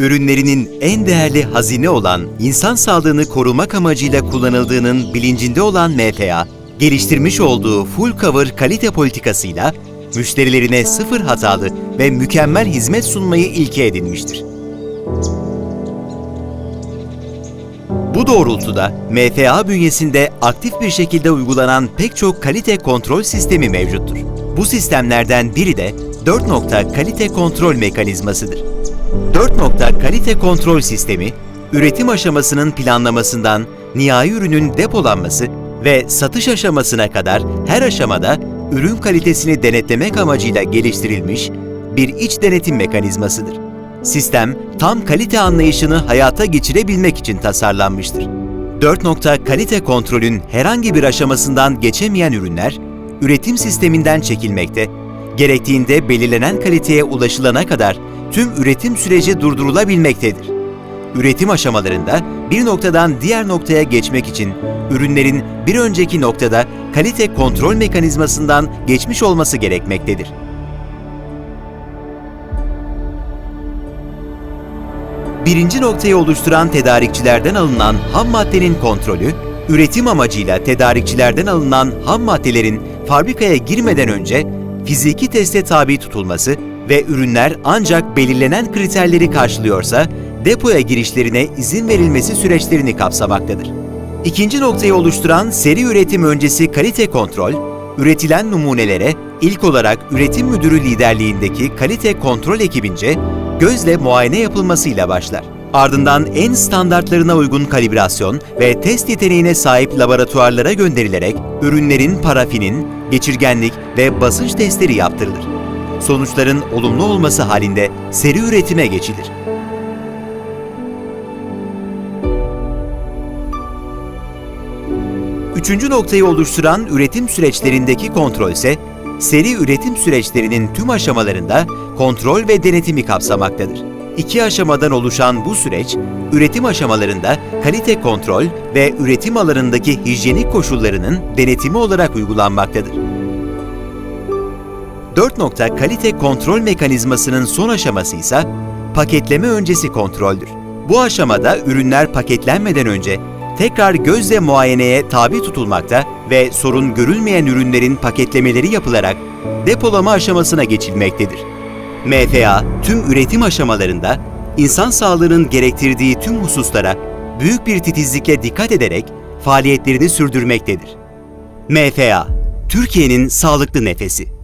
ürünlerinin en değerli hazine olan insan sağlığını korumak amacıyla kullanıldığının bilincinde olan MFA, geliştirmiş olduğu full cover kalite politikasıyla müşterilerine sıfır hatalı ve mükemmel hizmet sunmayı ilke edinmiştir. Bu doğrultuda MFA bünyesinde aktif bir şekilde uygulanan pek çok kalite kontrol sistemi mevcuttur. Bu sistemlerden biri de 4 nokta kalite kontrol mekanizmasıdır. 4 nokta kalite kontrol sistemi, üretim aşamasının planlamasından nihai ürünün depolanması ve satış aşamasına kadar her aşamada ürün kalitesini denetlemek amacıyla geliştirilmiş bir iç denetim mekanizmasıdır. Sistem, tam kalite anlayışını hayata geçirebilmek için tasarlanmıştır. 4 nokta kalite kontrolün herhangi bir aşamasından geçemeyen ürünler, üretim sisteminden çekilmekte, gerektiğinde belirlenen kaliteye ulaşılana kadar tüm üretim süreci durdurulabilmektedir. Üretim aşamalarında bir noktadan diğer noktaya geçmek için ürünlerin bir önceki noktada kalite kontrol mekanizmasından geçmiş olması gerekmektedir. Birinci noktayı oluşturan tedarikçilerden alınan ham maddenin kontrolü, üretim amacıyla tedarikçilerden alınan ham maddelerin fabrikaya girmeden önce fiziki teste tabi tutulması ve ürünler ancak belirlenen kriterleri karşılıyorsa depoya girişlerine izin verilmesi süreçlerini kapsamaktadır. İkinci noktayı oluşturan seri üretim öncesi kalite kontrol, üretilen numunelere ilk olarak üretim müdürü liderliğindeki kalite kontrol ekibince gözle muayene yapılmasıyla başlar. Ardından en standartlarına uygun kalibrasyon ve test yeteneğine sahip laboratuvarlara gönderilerek ürünlerin parafinin, geçirgenlik ve basınç testleri yaptırılır. Sonuçların olumlu olması halinde seri üretime geçilir. Üçüncü noktayı oluşturan üretim süreçlerindeki kontrol ise, seri üretim süreçlerinin tüm aşamalarında kontrol ve denetimi kapsamaktadır. İki aşamadan oluşan bu süreç, üretim aşamalarında kalite kontrol ve üretim alanındaki hijyenik koşullarının denetimi olarak uygulanmaktadır. 4 nokta kalite kontrol mekanizmasının son aşaması ise paketleme öncesi kontroldür. Bu aşamada ürünler paketlenmeden önce tekrar gözle muayeneye tabi tutulmakta ve sorun görülmeyen ürünlerin paketlemeleri yapılarak depolama aşamasına geçilmektedir. MFA tüm üretim aşamalarında insan sağlığının gerektirdiği tüm hususlara büyük bir titizlikle dikkat ederek faaliyetlerini sürdürmektedir. MFA, Türkiye'nin sağlıklı nefesi.